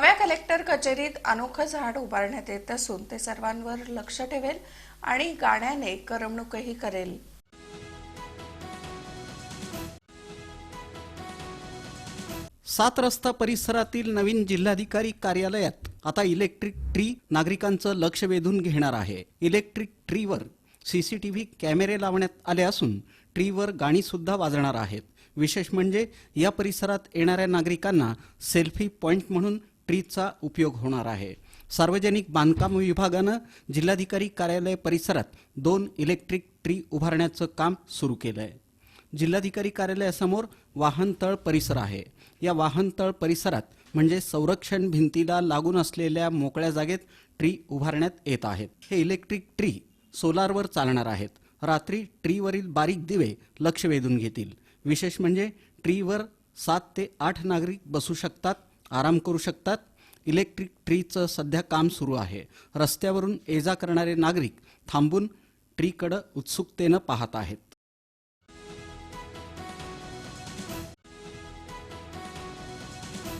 नव्या कलेक्टर कचेरीत अनोखं झाड उभारण्यात येत असून ते सर्वांवर लक्ष ठेवेल आणि गाण्याने करमणूकही करेल. सात रस्ता परिसरातील नवीन जिल्हाधिकारी कार्यालयात आता इलेक्ट्रिक ट्री नागरिकांचं लक्ष वेधून घेणार आहे. इलेक्ट्रिक ट्रीवर सीसीटीव्ही कॅमेरे लावण्यात आले असून ट्रीवर गाणी सुद्धा वाजणार आहेत. विशेष म्हणजे या परिसरात येणाऱ्या नागरिकांना सेल्फी पॉइंट म्हणून ट्रीचा उपयोग होणार आहे. सार्वजनिक बांधकाम विभागानं जिल्हाधिकारी कार्यालय परिसरात दोन इलेक्ट्रिक ट्री उभारण्याचं काम सुरू केलं आहे जिल्हाधिकारी कार्यालयासमोर वाहनतळ परिसर आहे. या वाहनतळ परिसरात म्हणजे संरक्षण भिंतीला लागून असलेल्या मोकळ्या जागेत ट्री उभारण्यात येत आहेत. हे इलेक्ट्रिक ट्री सोलारवर चालणार आहेत. रात्री ट्रीवरील बारीक दिवे लक्ष वेधून घेतील. विशेष म्हणजे ट्रीवर सात ते आठ नागरिक बसू शकतात आराम करू शकतात. इलेक्ट्रिक ट्रीचं सध्या काम सुरू आहे. रस्त्यावरून ये जा करणारे नागरिक थांबून ट्रीकडं उत्सुकतेनं पाहत आहेत.